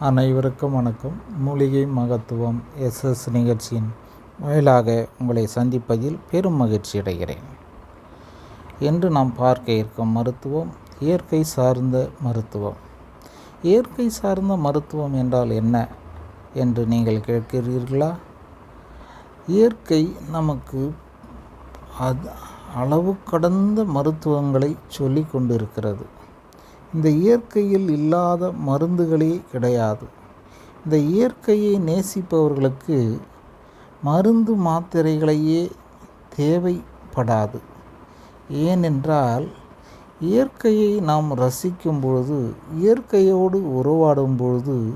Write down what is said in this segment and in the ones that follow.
அனைவருக்கும் வணக்கம். மூலிகை மகத்துவம் எஸ்எஸ் நிகழ்ச்சியின் வாயிலாக உங்களை சந்திப்பதில் பெரும் மகிழ்ச்சி அடைகிறேன். என்று நாம் பார்க்க இருக்கும் மருத்துவம் இயற்கை சார்ந்த மருத்துவம். இயற்கை சார்ந்த மருத்துவம் என்றால் என்ன என்று நீங்கள் கேட்கிறீர்களா? இயற்கை நமக்கு அது அளவு கடந்த மருத்துவங்களை சொல்லி கொண்டிருக்கிறது. இந்த இயற்கையில் இல்லாத மருந்துகளே கிடையாது. இந்த இயற்கையை நேசிப்பவர்களுக்கு மருந்து மாத்திரைகளையே தேவைப்படாது. ஏனென்றால் இயற்கையை நாம் ரசிக்கும் பொழுது இயற்கையோடு உறவாடும் பொழுது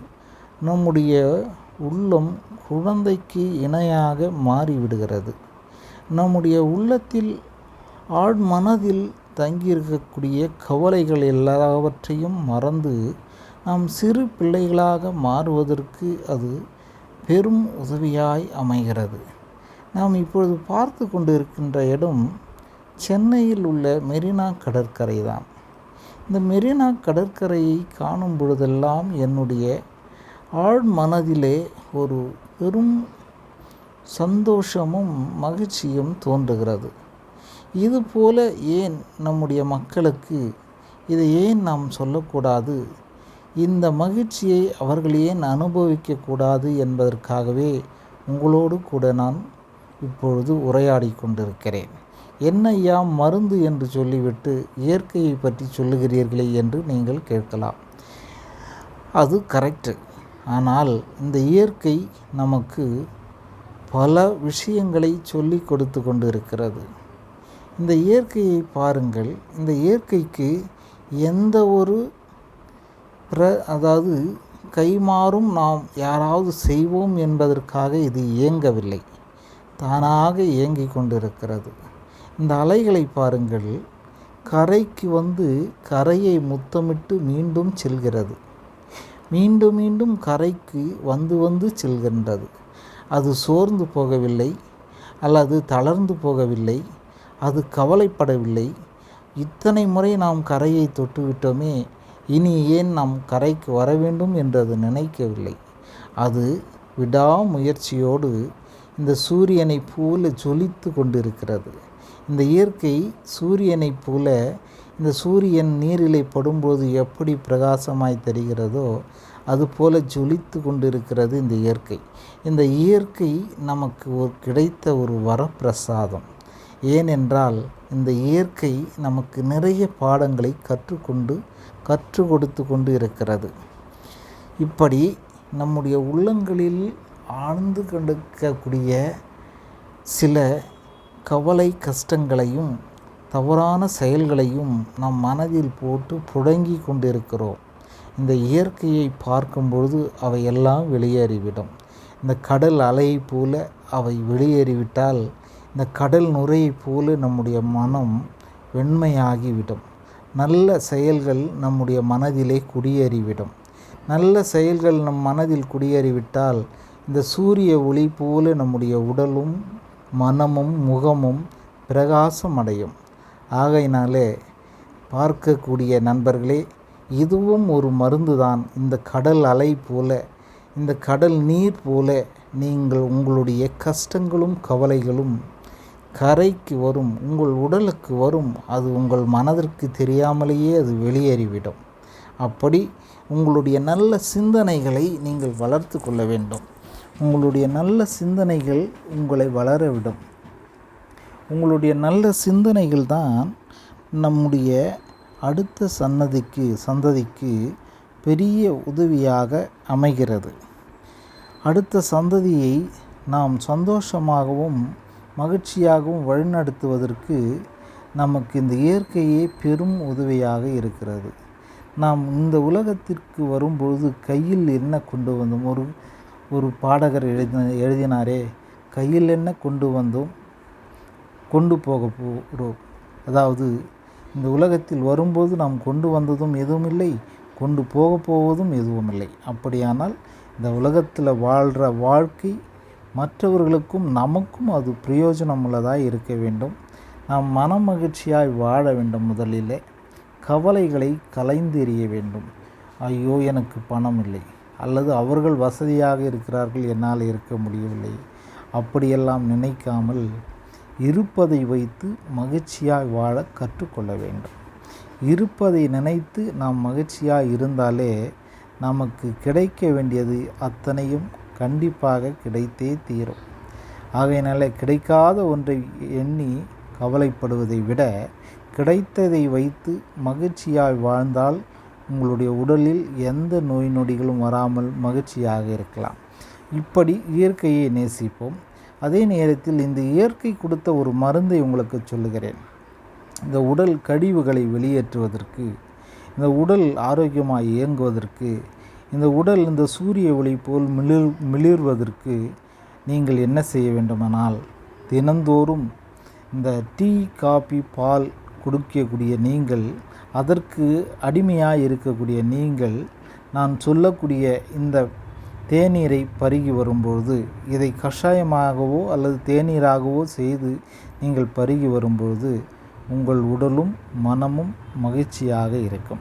நம்முடைய உள்ளம் குழந்தைக்கு இணையாக மாறிவிடுகிறது. நம்முடைய உள்ளத்தில் ஆழ் மனதில் தங்கியிருக்கக்கூடிய கவலைகள் எல்லாவற்றையும் மறந்து நாம் சிறு பிள்ளைகளாக மாறுவதற்கு அது பெரும் உதவியாய் அமைகிறது. நாம் இப்பொழுது பார்த்து கொண்டிருக்கின்ற இடம் சென்னையில் உள்ள மெரினா கடற்கரை தான். இந்த மெரினா கடற்கரையை காணும் பொழுதெல்லாம் என்னுடைய ஆழ் மனதிலே ஒரு பெரும் சந்தோஷமும் மகிழ்ச்சியும் தோன்றுகிறது. இதுபோல ஏன் நம்முடைய மக்களுக்கு இதை ஏன் நாம் சொல்லக்கூடாது? இந்த மகிழ்ச்சியை அவர்கள் ஏன் அனுபவிக்கக்கூடாது என்பதற்காகவே உங்களோடு கூட நான் இப்பொழுது உரையாடி கொண்டிருக்கிறேன். என்ன யாம் மருந்து என்று சொல்லிவிட்டு இயற்கையை பற்றி சொல்லுகிறீர்களே என்று நீங்கள் கேட்கலாம். அது கரெக்டு ஆனால் இந்த இயற்கை நமக்கு பல விஷயங்களை சொல்லி கொடுத்து கொண்டு இருக்கிறது இந்த இயற்கையை பாருங்கள். இந்த இயற்கைக்கு எந்த ஒரு பிர அதாவது கைமாறும் நாம் யாராவது செய்வோம் என்பதற்காக இது இயங்கவில்லை. தானாக இயங்கிக் கொண்டிருக்கிறது. இந்த அலைகளை பாருங்கள். கரைக்கு வந்து கரையை முத்தமிட்டு மீண்டும் செல்கிறது. மீண்டும் மீண்டும் கரைக்கு வந்து வந்து செல்கின்றது. அது சோர்ந்து போகவில்லை. அல்லது தளர்ந்து போகவில்லை. அது கவலைப்படவில்லை. இத்தனை முறை நாம் கரையை தொட்டுவிட்டோமே இனி ஏன் நாம் கரைக்கு வர வேண்டும் என்று அது நினைக்கவில்லை. அது விடாமுயற்சியோடு இந்த சூரியனை போல ஜொலித்து கொண்டிருக்கிறது. இந்த இயற்கை சூரியனைப் போல இந்த சூரியன் நீரிலே படும்போது எப்படி பிரகாசமாய் தெரிகிறதோ அதுபோல ஜொலித்து கொண்டிருக்கிறது இந்த இயற்கை. இந்த இயற்கை நமக்கு ஒரு கிடைத்த ஒரு வரப்பிரசாதம். ஏனென்றால் இந்த இயற்கை நமக்கு நிறைய பாடங்களை கற்றுக்கொண்டு கற்றுக் கொடுத்து கொண்டு இருக்கிறது இப்படி நம்முடைய உள்ளங்களில் ஆழ்ந்து கொண்டிருக்கக்கூடிய சில கவலை கஷ்டங்களையும் தவறான செயல்களையும் நம் மனதில் போட்டு புழங்கி கொண்டிருக்கிறோம். இந்த இயற்கையை பார்க்கும் பொழுது அவையெல்லாம் வெளியேறிவிடும். இந்த கடல் அலையை போல அவை வெளியேறிவிட்டால் இந்த கடல் நுரையை போல நம்முடைய மனம் வெண்மையாகிவிடும். நல்ல செயல்கள் நம்முடைய மனதிலே குடியேறிவிடும். நல்ல செயல்கள் நம் மனதில் குடியேறிவிட்டால் இந்த சூரிய ஒளி போல நம்முடைய உடலும் மனமும் முகமும் பிரகாசம் அடையும் ஆகையினாலே பார்க்கக்கூடிய நண்பர்களே இதுவும் ஒரு மருந்து தான் இந்த கடல் அலை போல இந்த கடல் நீர் போல நீங்கள் உங்களுடைய கஷ்டங்களும் கவலைகளும் கரைக்கு வரும் உங்கள் உடலுக்கு வரும் அது உங்கள் மனதிற்கு தெரியாமலேயே அது வெளியேறிவிடும். அப்படி உங்களுடைய நல்ல சிந்தனைகளை நீங்கள் வளர்த்து கொள்ள வேண்டும். உங்களுடைய நல்ல சிந்தனைகள் உங்களை வளரவிடும். உங்களுடைய நல்ல சிந்தனைகள் தான் நம்முடைய அடுத்த சன்னதிக்கு சந்ததிக்கு பெரிய உதவியாக அமைகிறது. அடுத்த சந்ததியை நாம் சந்தோஷமாகவும் மகிழ்ச்சியாகவும் வழிநடத்துவதற்கு நமக்கு இந்த இயற்கையே பெரும் உதவியாக இருக்கிறது. நாம் இந்த உலகத்திற்கு வரும்பொழுது கையில் என்ன கொண்டு வந்தோம்? ஒரு ஒரு பாடகர் எழுதின எழுதினாரே கையில் என்ன கொண்டு வந்தோம்? கொண்டு போக போகிறோம் அதாவது இந்த உலகத்தில் வரும்போது நாம் கொண்டு வந்ததும் எதுவும் இல்லை கொண்டு போக போவதும் எதுவும் இல்லை அப்படியானால் இந்த உலகத்தில் வாழ்கிற வாழ்க்கை மற்றவர்களுக்கும் நமக்கும் அது பிரயோஜனமுள்ளதாக இருக்க வேண்டும். நாம் மன மகிழ்ச்சியாய் வாழ வேண்டும் முதலிலே. கவலைகளை கலைந்தெறிய வேண்டும். ஐயோ எனக்கு பணம் இல்லை அல்லது அவர்கள் வசதியாக இருக்கிறார்கள் என்னால் இருக்க முடியவில்லை. அப்படியெல்லாம் நினைக்காமல் இருப்பதை வைத்து மகிழ்ச்சியாய் வாழ கற்றுக்கொள்ள வேண்டும். இருப்பதை நினைத்து நாம் மகிழ்ச்சியாக இருந்தாலே நமக்கு கிடைக்க வேண்டியது அத்தனையும் கண்டிப்பாக கிடைத்தே தீரும். ஆகையினால கிடைக்காத ஒன்றை எண்ணி கவலைப்படுவதை விட கிடைத்ததை வைத்து மகிழ்ச்சியாய் வாழ்ந்தால் உங்களுடைய உடலில் எந்த நோய் நொடிகளும் வராமல் மகிழ்ச்சியாக இருக்கலாம். இப்படி இயற்கையை நேசிப்போம். அதே நேரத்தில் இந்த இயற்கை கொடுத்த ஒரு மருந்தை உங்களுக்கு சொல்லுகிறேன். இந்த உடல் கழிவுகளை வெளியேற்றுவதற்கு இந்த உடல் ஆரோக்கியமாக இயங்குவதற்கு இந்த உடல் இந்த சூரிய ஒளி போல் மிளிர் மிளிர்வதற்கு நீங்கள் என்ன செய்ய வேண்டுமானால் தினந்தோறும் இந்த டீ காபி பால் கொடுக்கக்கூடிய நீங்கள் அதற்கு அடிமையாக இருக்கக்கூடிய நீங்கள் நான் சொல்லக்கூடிய இந்த தேநீரை பருகி வரும்பொழுது இதை கஷாயமாகவோ அல்லது தேநீராகவோ செய்து நீங்கள் பருகி வரும்பொழுது உங்கள் உடலும் மனமும் மகிழ்ச்சியாக இருக்கும்.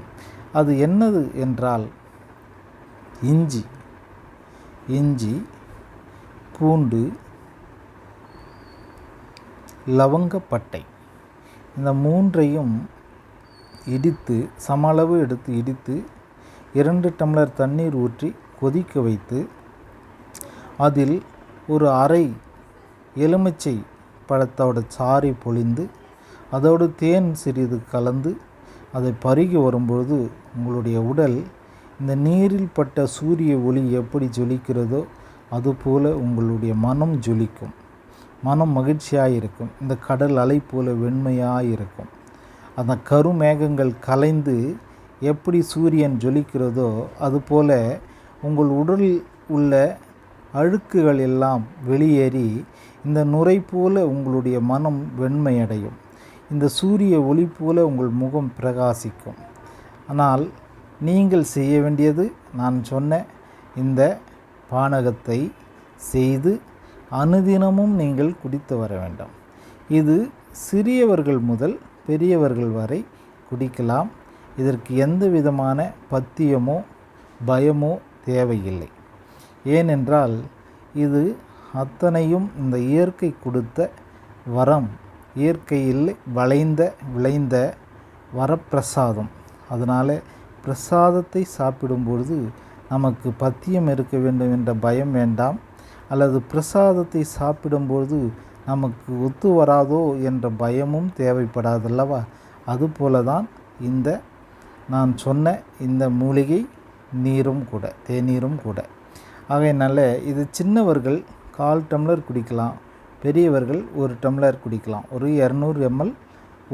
அது என்னது என்றால் இஞ்சி. இஞ்சி பூண்டு லவங்கப்பட்டை. இந்த மூன்றையும் இடித்து சம அளவு எடுத்து இடித்து இரண்டு டம்ளர் தண்ணீர் ஊற்றி கொதிக்க வைத்து அதில் ஒரு அரை எலுமிச்சை பழத்தோட சாறை பொழிந்து அதோடு தேன் சிறிது கலந்து அதை பருகி வரும்பொழுது உங்களுடைய உடல் இந்த நீரில் பட்ட சூரிய ஒளி எப்படி ஜொலிக்கிறதோ அதுபோல உங்களுடைய மனம் ஜொலிக்கும். மனம் மகிழ்ச்சியாக இருக்கும் இந்த கடல் அலை போல வெண்மையாக இருக்கும் அந்த கருமேகங்கள் கலைந்து எப்படி சூரியன் ஜொலிக்கிறதோ அதுபோல உங்கள் உடலில் உள்ள அழுக்குகள் எல்லாம் வெளியேறி இந்த நுரை போல உங்களுடைய மனம் வெண்மையடையும். இந்த சூரிய ஒளி போல உங்கள் முகம் பிரகாசிக்கும். ஆனால் நீங்கள் செய்ய வேண்டியது நான் சொன்ன இந்த பானகத்தை செய்து அனுதினமும் நீங்கள் குடித்து வர வேண்டும். இது சிறியவர்கள் முதல் பெரியவர்கள் வரை குடிக்கலாம். இதற்கு எந்த விதமான பத்தியமோ பயமோ தேவையில்லை. ஏனென்றால் இது அத்தனையும் இந்த இயற்கை கொடுத்த வரம் இயற்கையில் வளைந்த விளைந்த வரப்பிரசாதம். அதனால் பிரசாதத்தை சாப்பிடும்பொழுது நமக்கு பத்தியம் இருக்க வேண்டும் என்ற பயம் வேண்டாம். அல்லது பிரசாதத்தை சாப்பிடும்பொழுது நமக்கு ஒத்து வராதோ என்ற பயமும் தேவைப்படாதல்லவா? அதுபோல தான் இந்த நான் சொன்ன இந்த மூலிகை நீரும் கூட தேநீரும் கூட. ஆகையினால இது சின்னவர்கள் கால் டம்ளர் குடிக்கலாம் பெரியவர்கள் ஒரு டம்ளர் குடிக்கலாம் ஒரு இரநூறு எம்எல்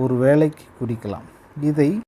ஒரு வேளைக்கு குடிக்கலாம். இதை